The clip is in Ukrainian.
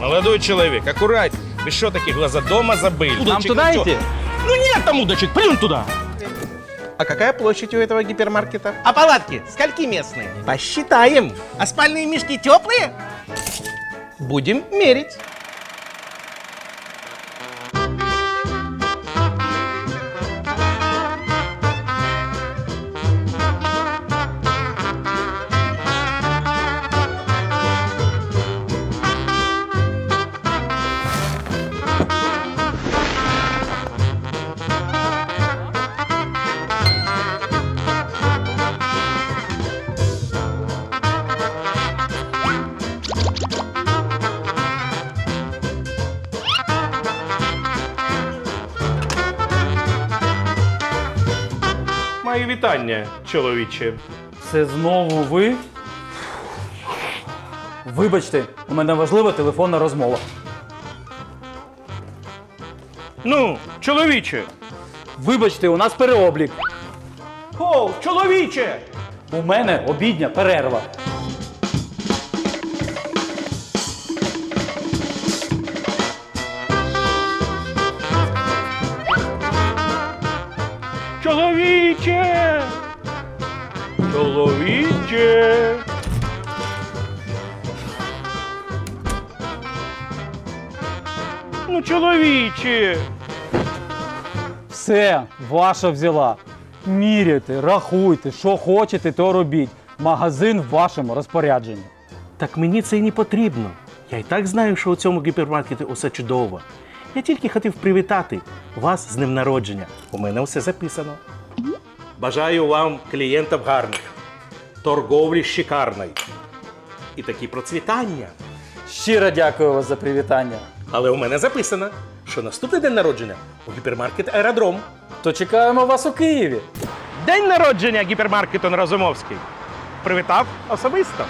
Молодой человек, аккуратней. Вы что, такие глаза дома забыли? Нам Удочек, туда ну идти? Ну нет там удочек, плюнь туда. А какая площадь у этого гипермаркета? А палатки скольки местные? Посчитаем. А спальные мешки теплые? Будем мерить. Мої вітання, чоловіче. Це знову ви? Вибачте, у мене важлива телефонна розмова. Ну, чоловіче. Вибачте, у нас переоблік. О, чоловіче. У мене обідня перерва. Чоловіче. Чоловіче. Ну, чоловіче. Все, ваша взяла. Міряйте, рахуйте, що хочете, то робіть. Магазин в вашому розпорядженні. Так мені це і не потрібно. Я і так знаю, що у цьому гіпермаркеті усе чудово. Я тільки хотів привітати вас з ним народження. У мене все записано. Бажаю вам клієнтів гарних, торговлі шикарної і такі процвітання. Щиро дякую вас за привітання. Але у мене записано, що наступний день народження у гіпермаркет Аеродром. То чекаємо вас у Києві. День народження гіпермаркету на Розумовський. Привітав особисто.